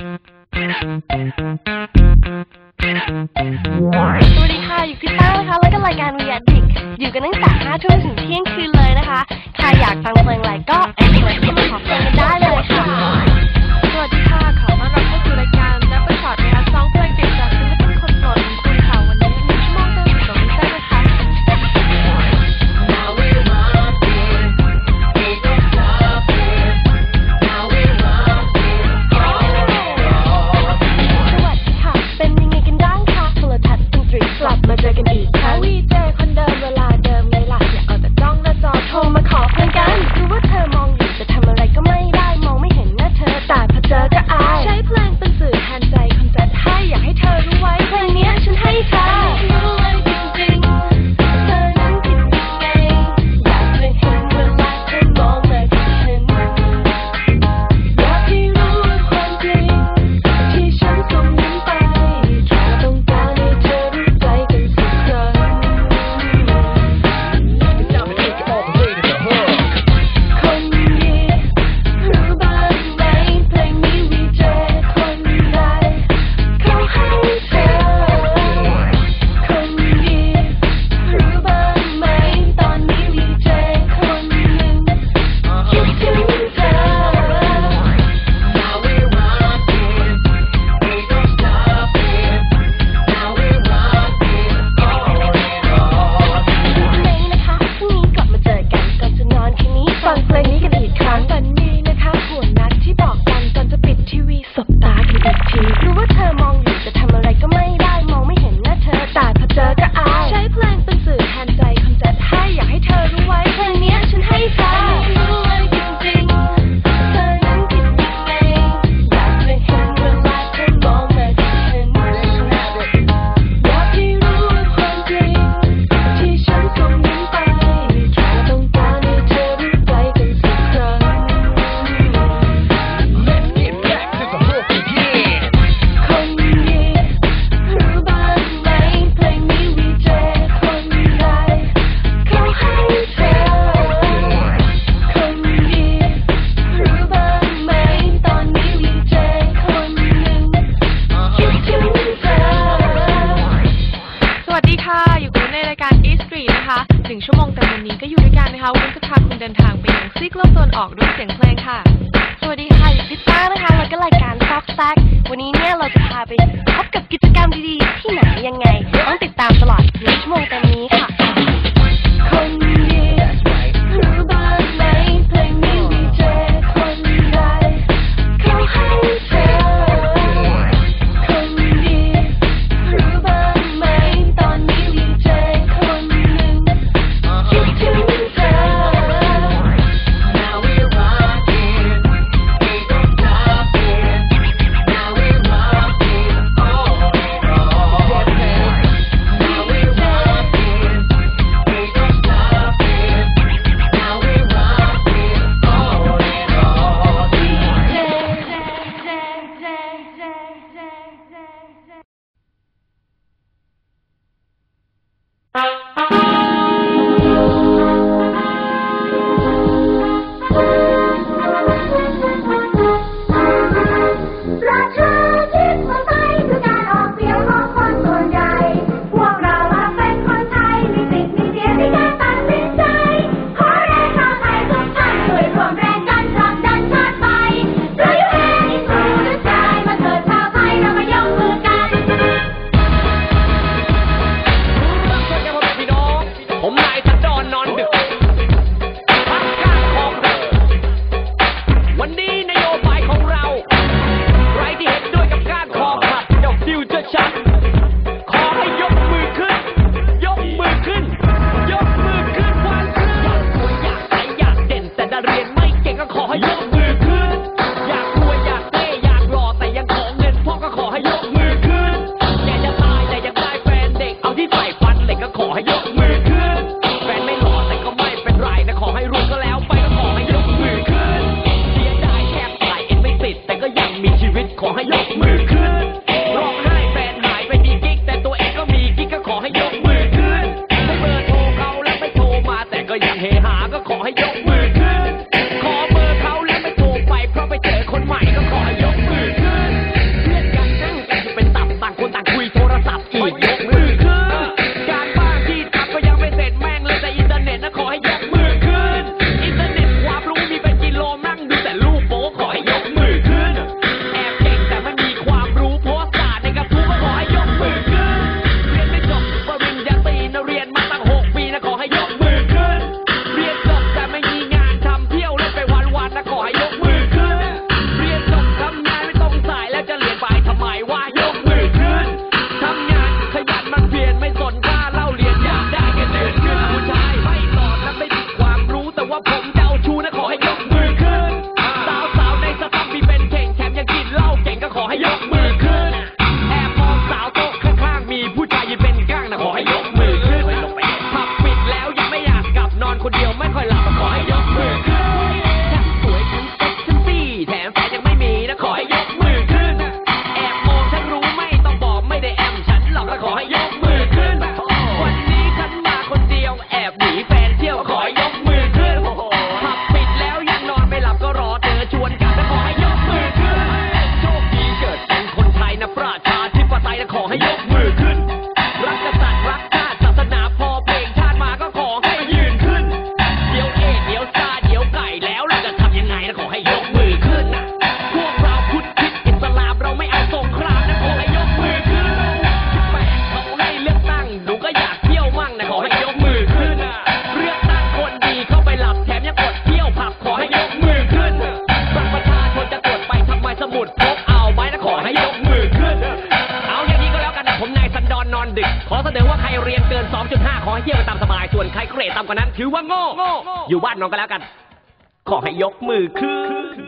สวัสดีค่ะ อยู่ที่ต้านะคะ แล้วก็รายการวิทยาดิกอยู่กันตั้งแต่ห้าทุ่มถึงเที่ยงคืนเลยนะคะ ใครอยากฟังเพลงอะไรก็แอดไลน์เข้ามาขอเพลงกันได้เลยค่ะ ค่ะ อยู่กันในรายการ e s t r e e t นะคะหนึ่งชั่วโมงแต่มวันนี้ก็อยู่ด้วยกันนะคะวุ้นจะพาคุณเดินทางไปยังซีกโลกตะวันออกด้วยเสียงเพลงค่ะ สวัสดีค่ะ อยู่พิซซ่านะคะแล้วก็รายการซอกแซกวันนี้เนี่ยเราจะพาไปพบกับกิจกรรมดีๆ ที่ไหนยังไง นอนดึก ขอเสนอว่าใครเรียนเกิน 2.5 ขอให้เที่ยวไปตามสบาย ส่วนใครเกรดต่ำกว่านั้น ถือว่าโง่ อยู่บ้านนอนก็แล้วกัน ขอให้ยกมือขึ้น